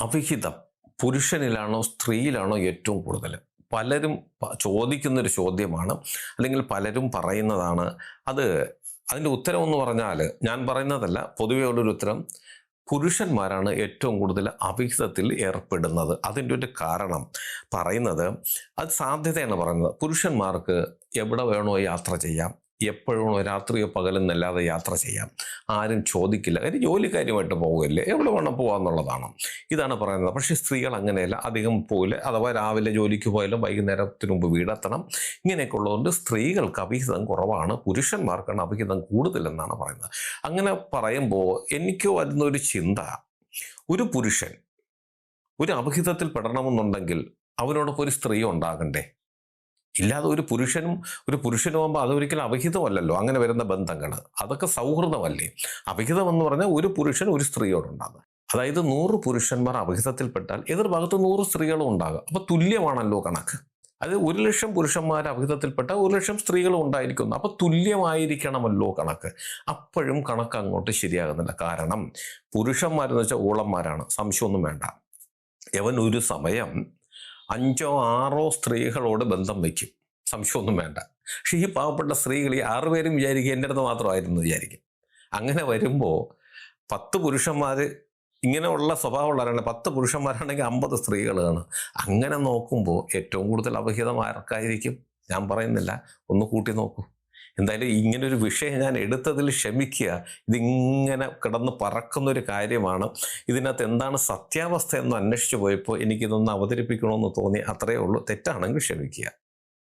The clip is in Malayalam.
അവിഹിതം. പുരുഷനിലാണോ സ്ത്രീയിലാണോ ഏറ്റവും കൂടുതൽ പലരും ചോദിക്കുന്ന ചോദിക്കുന്നൊരു ചോദ്യമാണ്. അല്ലെങ്കിൽ പലരും പറയുന്നതാണ്. അത് അതിന്റെ ഉത്തരം എന്ന് പറഞ്ഞാൽ ഞാൻ പറയുന്നതല്ല പൊതുവേ ഉള്ളൊരു ഉത്തരം. പുരുഷന്മാരാണ് ഏറ്റവും കൂടുതൽ അവിഹിതത്തിൽ ഏർപ്പെടുന്നത്. അതിന്റെ ഒരു കാരണം പറയുന്നത് അത് സാധ്യതയാണ് പറയുന്നത്. പുരുഷന്മാർക്ക് എവിടെ വേണോ യാത്ര ചെയ്യാം. എപ്പോഴാണോ രാത്രിയോ പകലെന്നല്ലാതെ യാത്ര ചെയ്യാം. ആരും ചോദിക്കില്ല. കാര്യം ജോലിക്കാര്യമായിട്ട് പോകുകയല്ലേ എവിടെ വേണം പോകാമെന്നുള്ളതാണ് ഇതാണ് പറയുന്നത്. പക്ഷേ സ്ത്രീകൾ അങ്ങനെയല്ല. അധികം പോകില്ല അഥവാ രാവിലെ ജോലിക്ക് പോയാലും വൈകുന്നേരത്തിന് മുമ്പ് വീടെത്തണം. ഇങ്ങനെയൊക്കെ ഉള്ളതുകൊണ്ട് സ്ത്രീകൾക്ക് അഭിഹിതം കുറവാണ്. പുരുഷന്മാർക്കാണ് അഭിഹിതം കൂടുതലെന്നാണ് പറയുന്നത്. അങ്ങനെ പറയുമ്പോൾ എനിക്ക് വരുന്നൊരു ചിന്ത. ഒരു പുരുഷൻ ഒരു അഭിഹിതത്തിൽ പെടണമെന്നുണ്ടെങ്കിൽ അവനോടൊപ്പം ഒരു സ്ത്രീ ഉണ്ടാകണ്ടേ? ഇല്ലാതെ ഒരു പുരുഷനും ഒരു പുരുഷനുമാകുമ്പോൾ അതൊരിക്കലും അവഹിതമല്ലല്ലോ. അങ്ങനെ വരുന്ന ബന്ധങ്ങൾ അതൊക്കെ സൗഹൃദമല്ലേ? അവഹിതം എന്ന് പറഞ്ഞാൽ ഒരു പുരുഷൻ ഒരു സ്ത്രീയോടുണ്ടാകും. അതായത് നൂറ് പുരുഷന്മാർ അവിഹിതത്തിൽപ്പെട്ടാൽ എതിർഭാഗത്ത് നൂറ് സ്ത്രീകളും ഉണ്ടാകും. അപ്പോൾ തുല്യമാണല്ലോ കണക്ക്. അത് ഒരു ലക്ഷം പുരുഷന്മാർ അവിഹിതത്തിൽപ്പെട്ട ഒരു ലക്ഷം സ്ത്രീകളും ഉണ്ടായിരിക്കുന്നു. അപ്പോൾ തുല്യമായിരിക്കണമല്ലോ കണക്ക്. അപ്പോഴും കണക്ക് അങ്ങോട്ട് ശരിയാകുന്നില്ല. കാരണം പുരുഷന്മാരെന്ന് വെച്ചാൽ ഓളന്മാരാണ്. സംശയമൊന്നും വേണ്ട. യവൻ ഒരു സമയം അഞ്ചോ ആറോ സ്ത്രീകളോട് ബന്ധം വയ്ക്കും. സംശയമൊന്നും വേണ്ട. പക്ഷെ ഈ പാവപ്പെട്ട സ്ത്രീകൾ ഈ ആറുപേരും വിചാരിക്കും എന്റെ അടുത്ത് മാത്രമായിരുന്നു വിചാരിക്കും. അങ്ങനെ വരുമ്പോൾ പത്ത് പുരുഷന്മാർ ഇങ്ങനെയുള്ള സ്വഭാവമുള്ളവരാണ്. പത്ത് പുരുഷന്മാരാണെങ്കിൽ അമ്പത് സ്ത്രീകളാണ്. അങ്ങനെ നോക്കുമ്പോൾ ഏറ്റവും കൂടുതൽ അപഹിതം ആർക്കായിരിക്കും? ഞാൻ പറയുന്നില്ല. ഒന്ന് കൂട്ടി നോക്കൂ. എന്തായാലും ഇങ്ങനൊരു വിഷയം ഞാൻ എടുത്തതിൽ ക്ഷമിക്കുക. ഇതിങ്ങനെ കിടന്ന് പറക്കുന്ന ഒരു കാര്യമാണ്. ഇതിനകത്ത് എന്താണ് സത്യാവസ്ഥ എന്ന് അന്വേഷിച്ചു പോയപ്പോൾ എനിക്കിതൊന്ന് അവതരിപ്പിക്കണമെന്ന് തോന്നി. അത്രയേ ഉള്ളൂ. തെറ്റാണെങ്കിൽ ക്ഷമിക്കുക.